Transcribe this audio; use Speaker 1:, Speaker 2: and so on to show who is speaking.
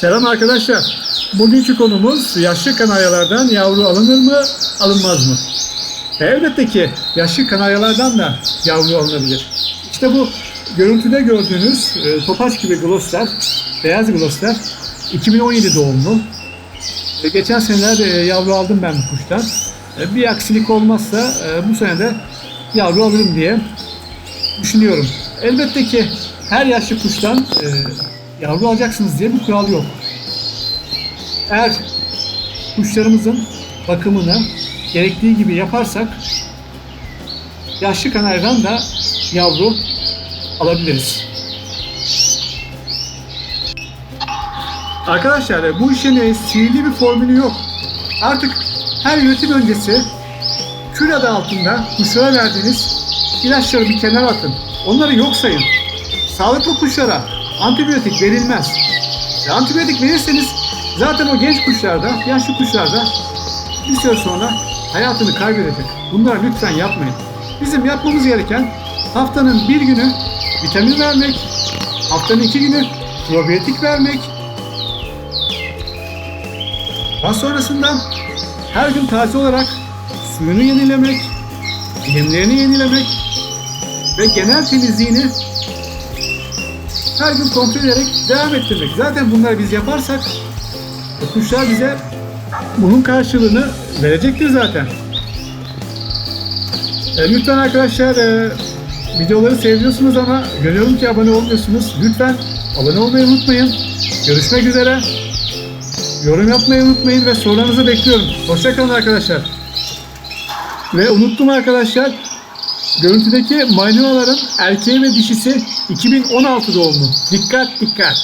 Speaker 1: Selam arkadaşlar. Bugünkü konumuz yaşlı kanaryalardan yavru alınır mı, alınmaz mı? Elbette ki yaşlı kanaryalardan da yavru alınabilir. İşte bu görüntüde gördüğünüz e, topaç gibi gloslar, beyaz gloslar 2017 doğumlu. E, geçen seneler e, yavru aldım ben bu kuştan. E, bir aksilik olmazsa e, bu sene de yavru alırım diye düşünüyorum. Elbette ki her yaşlı kuştan e, yavru alacaksınız diye bir kural yok. Eğer kuşlarımızın bakımını gerektiği gibi yaparsak yaşlı kanaryadan da yavru alabiliriz. Arkadaşlar bu işin e, sihirli bir formülü yok. Artık her üretim öncesi kül adı altında kuşlara verdiğiniz ilaçları bir kenara atın. Onları yok sayın. Sağlıklı kuşlara antibiyotik verilmez. E, antibiyotik verirseniz zaten o genç kuşlarda, yaşlı kuşlarda bir süre sonra hayatını kaybedecek. Bunları lütfen yapmayın. Bizim yapmamız gereken haftanın bir günü vitamin vermek, haftanın iki günü probiyotik vermek, daha sonrasında her gün taze olarak suyunu yenilemek, yemlerini yenilemek ve genel temizliğini her gün kontrol ederek devam ettirmek. Zaten bunları biz yaparsak kuşlar bize bunun karşılığını verecektir zaten. E, lütfen arkadaşlar e, videoları seviyorsunuz ama görüyorum ki abone olmuyorsunuz. Lütfen abone olmayı unutmayın. Görüşmek üzere. Yorum yapmayı unutmayın ve sorularınızı bekliyorum. Hoşçakalın arkadaşlar. Ve unuttum arkadaşlar. Görüntüdeki maynuaların erkeği ve dişisi 2016 doğumlu. Dikkat dikkat.